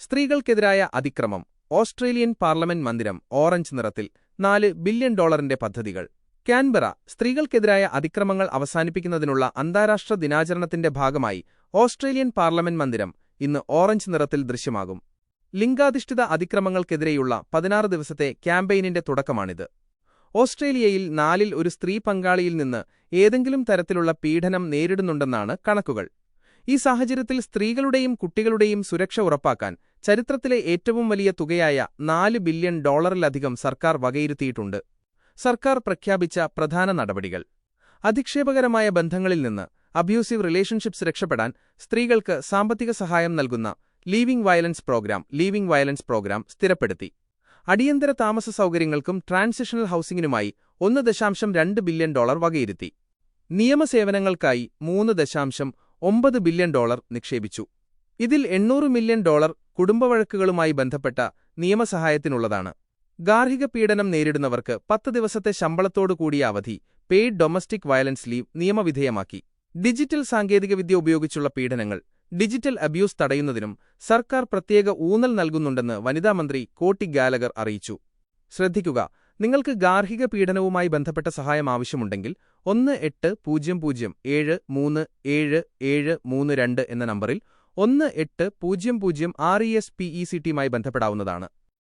സ്ത്രീകൾക്കെതിരായ അതിക്രമം Australian parliament മന്ദിരം ഓറഞ്ച് നിറത്തിൽ നാല് ബില്യൺ ഡോളറിന്റെ പദ്ധതികൾ. കാൻബറ സ്ത്രീകൾക്കെതിരായ അതിക്രമങ്ങൾ അവസാനിപ്പിക്കുന്നതിനുള്ള അന്താരാഷ്ട്ര ദിനാചരണത്തിന്റെ ഭാഗമായി ഓസ്ട്രേലിയൻ പാർലമെന്റ് മന്ദിരം ഇന്ന് ഓറഞ്ച് നിറത്തിൽ ദൃശ്യമാകും. ലിംഗാധിഷ്ഠിത അതിക്രമങ്ങൾക്കെതിരെയുള്ള പതിനാറ് ദിവസത്തെ ക്യാമ്പയിനിന്റെ തുടക്കമാണിത്. ഓസ്ട്രേലിയയിൽ നാലിൽ ഒരു സ്ത്രീ പങ്കാളിയിൽ നിന്ന് ഏതെങ്കിലും തരത്തിലുള്ള പീഡനം നേരിടുന്നുണ്ടെന്നാണ് കണക്കുകൾ. ഈ സാഹചര്യത്തിൽ സ്ത്രീകളുടെയും കുട്ടികളുടെയും സുരക്ഷ ഉറപ്പാക്കാൻ ചരിത്രത്തിലെ ഏറ്റവും വലിയ തുകയായ നാല് ബില്യൺ ഡോളറിലധികം സർക്കാർ വകയിരുത്തിയിട്ടുണ്ട്. സർക്കാർ പ്രഖ്യാപിച്ച പ്രധാന നടപടികൾ. അധിക്ഷേപകരമായ ബന്ധങ്ങളിൽ നിന്ന് അബ്യൂസീവ് റിലേഷൻഷിപ്സ് രക്ഷപ്പെടാൻ സ്ത്രീകൾക്ക് സാമ്പത്തിക സഹായം നൽകുന്ന leaving violence programme leaving violence programme സ്ഥിരപ്പെടുത്തി. അടിയന്തര താമസ സൗകര്യങ്ങൾക്കും ട്രാൻസിഷണൽ ഹൌസിംഗിനുമായി ഒന്ന് ദശാംശം രണ്ട് ബില്യൺ ഡോളർ വകയിരുത്തി. നിയമസേവനങ്ങൾക്കായി മൂന്ന് ദശാംശം ഒമ്പത് ബില്യൺ ഡോളർ നിക്ഷേപിച്ചു. ഇതിൽ എണ്ണൂറ് മില്യൺ ഡോളർ കുടുംബവഴക്കുകളുമായി ബന്ധപ്പെട്ട നിയമസഹായത്തിനുള്ളതാണ്. ഗാർഹിക പീഡനം നേരിടുന്നവർക്ക് പത്ത് ദിവസത്തെ ശമ്പളത്തോടു കൂടിയ അവധി പെയ്ഡ് ഡൊമസ്റ്റിക് വയലൻസ് ലീവ് നിയമവിധേയമാക്കി. ഡിജിറ്റൽ സാങ്കേതികവിദ്യ ഉപയോഗിച്ചുള്ള പീഡനങ്ങൾ ഡിജിറ്റൽ അബ്യൂസ് തടയുന്നതിനും സർക്കാർ പ്രത്യേക ഊന്നൽ നൽകുന്നുണ്ടെന്ന് വനിതാ മന്ത്രി കോട്ടി ഗാലഗർ അറിയിച്ചു. ശ്രദ്ധിക്കുക നിങ്ങൾക്ക് ഗാർഹിക പീഡനവുമായി ബന്ധപ്പെട്ട സഹായം ആവശ്യമുണ്ടെങ്കിൽ ഒന്ന് എട്ട് പൂജ്യം പൂജ്യം ഏഴ് മൂന്ന് ഏഴ് ഏഴ് മൂന്ന് രണ്ട് എന്ന നമ്പറിൽ ഒന്ന് എട്ട് പൂജ്യം പൂജ്യം R E S P E C ടിയുമായി ബന്ധപ്പെടാവുന്നതാണ്